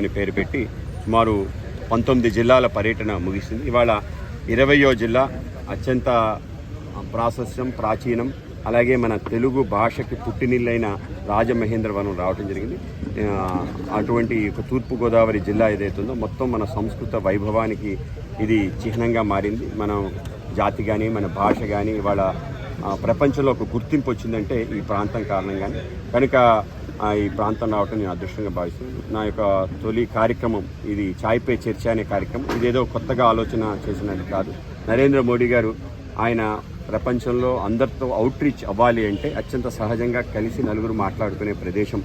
అని పేరు పెట్టి సుమారు పంతొమ్మిది జిల్లాల పర్యటన ముగిసింది. ఇవాళ ఇరవయో జిల్లా అత్యంత ప్రాశస్యం ప్రాచీనం అలాగే మన తెలుగు భాషకి పుట్టినిల్లైన రాజమహేంద్రవరం రావటం జరిగింది. అటువంటి ఒక తూర్పుగోదావరి జిల్లా ఏదైతే ఉందో మొత్తం మన సంస్కృత వైభవానికి ఇది చిహ్నంగా మారింది. మనం జాతి కానీ మన భాష కానీ ఇవాళ ప్రపంచంలో ఒక గుర్తింపు వచ్చిందంటే ఈ ప్రాంతం కారణంగానే. కనుక ఈ ప్రాంతం రావటం నేను అదృష్టంగా భావిస్తున్నాను. నా యొక్క తొలి కార్యక్రమం ఇది చాయ్ పే చర్చ అనే కార్యక్రమం. ఇదేదో కొత్తగా ఆలోచన చేసినది కాదు. నరేంద్ర మోడీ గారు ఆయన ప్రపంచంలో అందరితో అవుట్ రీచ్ అవ్వాలి అంటే అత్యంత సహజంగా కలిసి నలుగురు మాట్లాడుకునే ప్రదేశం.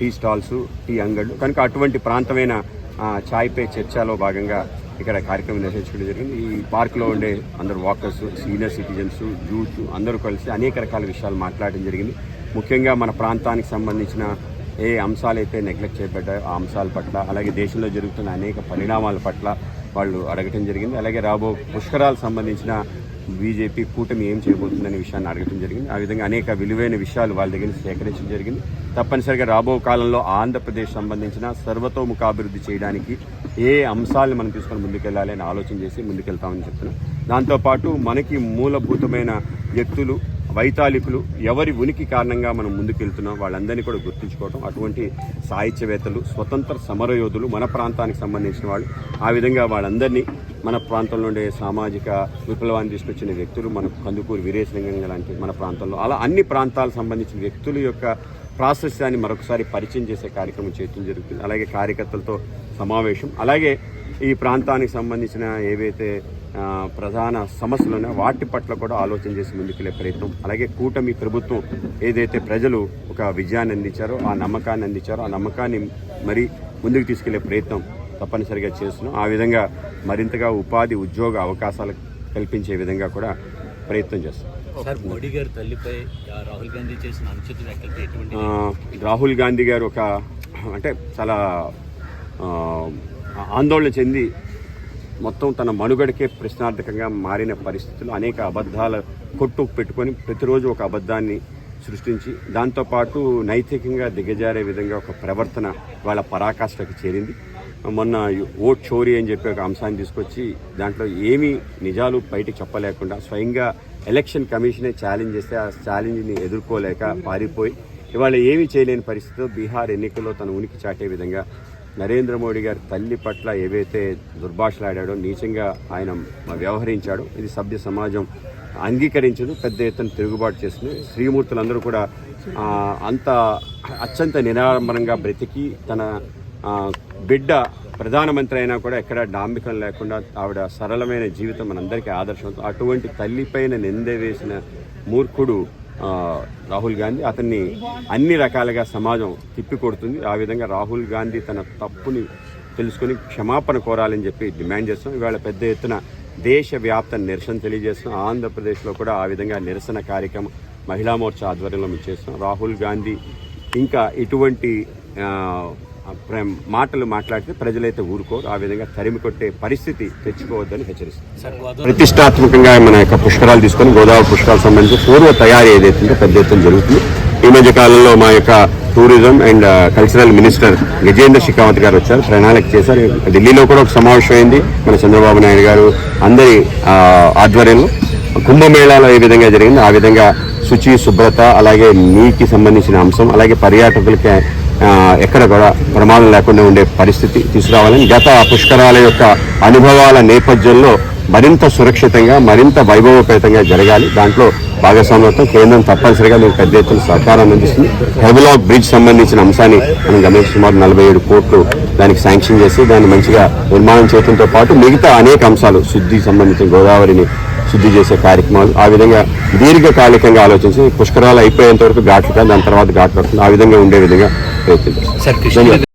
టీ స్టాల్స్ టీ అంగళ్ళు. కనుక అటువంటి ప్రాంతమైన ఆ, చాయ్ పే చర్చలో భాగంగా ఇక్కడ కార్యక్రమం నిర్వహించడం జరిగింది. ఈ పార్క్లో ఉండే అందరు వాకర్స్ సీనియర్ సిటిజన్స్ యూత్ అందరూ కలిసి అనేక రకాల విషయాలు మాట్లాడడం జరిగింది. ముఖ్యంగా మన ప్రాంతానికి సంబంధించిన ఏ అంశాలైతే నెగ్లెక్ట్ చేయబడ్డాయో ఆ అంశాల పట్ల అలాగే దేశంలో జరుగుతున్న అనేక పరిణామాల పట్ల వాళ్ళు అడగటం జరిగింది. అలాగే రాబో పుష్కరాలకు సంబంధించిన బీజేపీ కూటమి ఏం చేయబోతుందనే విషయాన్ని అడగటం జరిగింది. ఆ విధంగా అనేక విలువైన విషయాలు వాళ్ళ దగ్గర సేకరించడం జరిగింది. తప్పనిసరిగా రాబో కాలంలో ఆంధ్రప్రదేశ్ సంబంధించిన సర్వతోముఖాభివృద్ధి చేయడానికి ఏ అంశాలను మనం తీసుకొని ముందుకెళ్ళాలి అని ఆలోచన చేసి ముందుకెళ్తామని చెప్తున్నాం. దాంతోపాటు మనకి మూలభూతమైన వ్యక్తులు వైతాళికులు ఎవరి ఉనికి కారణంగా మనం ముందుకెళ్తున్నాం వాళ్ళందరినీ కూడా గుర్తుంచుకోవటం. అటువంటి సాహిత్యవేత్తలు స్వతంత్ర సమరయోధులు మన ప్రాంతానికి సంబంధించిన వాళ్ళు. ఆ విధంగా వాళ్ళందరినీ మన ప్రాంతంలో ఉండే సామాజిక విప్లవాన్ని తీసుకొచ్చిన వ్యక్తులు మన కందుకూరు వీరేశలింగం లాంటి మన ప్రాంతంలో. అలా అన్ని ప్రాంతాలకు సంబంధించిన వ్యక్తుల యొక్క ప్రాశస్యాన్ని మరొకసారి పరిచయం చేసే కార్యక్రమం చేయడం జరుగుతుంది. అలాగే కార్యకర్తలతో సమావేశం. అలాగే ఈ ప్రాంతానికి సంబంధించిన ఏవైతే ప్రధాన సమస్యలు ఉన్నాయో వాటి పట్ల కూడా ఆలోచన చేసి ముందుకెళ్ళే ప్రయత్నం. అలాగే కూటమి ప్రభుత్వం ఏదైతే ప్రజలు ఒక విజయాన్ని అందించారో ఆ నమ్మకాన్ని అందించారో ఆ నమ్మకాన్ని మరి ముందుకు తీసుకెళ్ళే ప్రయత్నం తప్పనిసరిగా చేస్తున్నాం. ఆ విధంగా మరింతగా ఉపాధి ఉద్యోగ అవకాశాలు కల్పించే విధంగా కూడా ప్రయత్నం చేస్తాం మోడీ గారి తల్లిపై రాహుల్ గాంధీ చేసిన అనుచిత రాహుల్ గాంధీ గారు ఒక అంటే చాలా ఆందోళన చెంది మొత్తం తన మనుగడకే ప్రశ్నార్థకంగా మారిన పరిస్థితులు అనేక అబద్ధాల కొట్టు పెట్టుకొని ప్రతిరోజు ఒక అబద్ధాన్ని సృష్టించి దాంతోపాటు నైతికంగా దిగజారే విధంగా ఒక ప్రవర్తన వాళ్ళ పరాకాష్ఠకు చేరింది. మొన్న ఓట్ చోరీ అని చెప్పి ఒక అంశాన్ని తీసుకొచ్చి దాంట్లో ఏమీ నిజాలు బయటకు చెప్పలేకుండా స్వయంగా ఎలక్షన్ కమిషనే ఛాలెంజ్ చేస్తే ఆ ఛాలెంజ్ని ఎదుర్కోలేక పారిపోయి ఇవాళ ఏమీ చేయలేని పరిస్థితిలో బీహార్ ఎన్నికల్లో తన ఉనికి చాటే విధంగా నరేంద్ర మోడీ గారి తల్లి పట్ల ఏవైతే దుర్భాషలాడాడో నీచంగా ఆయన వ్యవహరించాడో ఇది సభ్య సమాజం అంగీకరించదు పెద్ద ఎత్తున తిరుగుబాటు చేస్తుంది. శ్రీమూర్తులందరూ కూడా అంత అత్యంత నిరాడంబరంగా బ్రతికి తన బిడ్డ ప్రధానమంత్రి అయినా కూడా ఎక్కడ డాంబికం లేకుండా ఆవిడ సరళమైన జీవితం మనందరికీ ఆదర్శం అటువంటి తల్లిపైన నింద వేసిన మూర్ఖుడు రాహుల్ గాంధీ అతన్ని అన్ని రకాలుగా సమాజం తిప్పికొడుతుంది. ఆ విధంగా రాహుల్ గాంధీ తన తప్పుని తెలుసుకొని క్షమాపణ కోరాలని చెప్పి డిమాండ్ చేస్తాం ఇవాళ పెద్ద ఎత్తున దేశవ్యాప్త నిరసన తెలియజేస్తున్నాం. ఆంధ్రప్రదేశ్లో కూడా ఆ విధంగా నిరసన కార్యక్రమం మహిళా మోర్చా ఆధ్వర్యంలో మేము చేస్తున్నాం. రాహుల్ గాంధీ ఇంకా ఇటువంటి మాటలు మాట్లాడితే ప్రజలైతే ఊరుకోరు. ఆ విధంగా తరిమి కొట్టే పరిస్థితి తెచ్చుకోవద్దని గోదావరి ప్రతిష్టాత్మకంగా మన యొక్క పుష్కరాలు తీసుకొని గోదావరి పుష్కరాలకు సంబంధించి పూర్వ తయారీ ఏదైతే ఉందో పెద్ద ఎత్తున జరుగుతుంది. ఈ మధ్య కాలంలో మా యొక్క tourism and cultural minister Gajendra Shekhawat garu వచ్చారు ప్రణాళిక చేశారు. ఢిల్లీలో కూడా ఒక సమావేశం అయింది. మన చంద్రబాబు నాయుడు గారు అందరి ఆ, ఆధ్వర్యంలో. కుంభమేళాలో ఏ విధంగా జరిగింది. ఆ విధంగా శుచి శుభ్రత అలాగే నీటికి సంబంధించిన అంశం అలాగే పర్యాటకులకి ఎక్కడ కూడా ప్రమాదం లేకుండా ఉండే పరిస్థితి తీసుకురావాలని గత పుష్కరాల యొక్క అనుభవాల నేపథ్యంలో మరింత సురక్షితంగా మరింత వైభవపేతంగా జరగాలి. దాంట్లో భాగస్వామ్యత్వం కేంద్రం తప్పనిసరిగా మీకు పెద్ద ఎత్తున సహకారాన్ని అందిస్తుంది. హెవలాక్ బ్రిడ్జ్ సంబంధించిన అంశాన్ని మనం గమనించి సుమారు నలభై ఏడు కోట్లు దానికి శాంక్షన్ చేసి దాన్ని మంచిగా నిర్మాణం చేయడంతో పాటు మిగతా అనేక అంశాలు శుద్ధి సంబంధించిన గోదావరిని శుద్ధి చేసే కార్యక్రమాలు ఆ విధంగా దీర్ఘకాలికంగా ఆలోచించి పుష్కరాలు అయిపోయేంత వరకు ఘాట్లు కాదు దాని తర్వాత ఘాట్లు వస్తుంది ఆ విధంగా ఉండే విధంగా ప్రయత్నించారు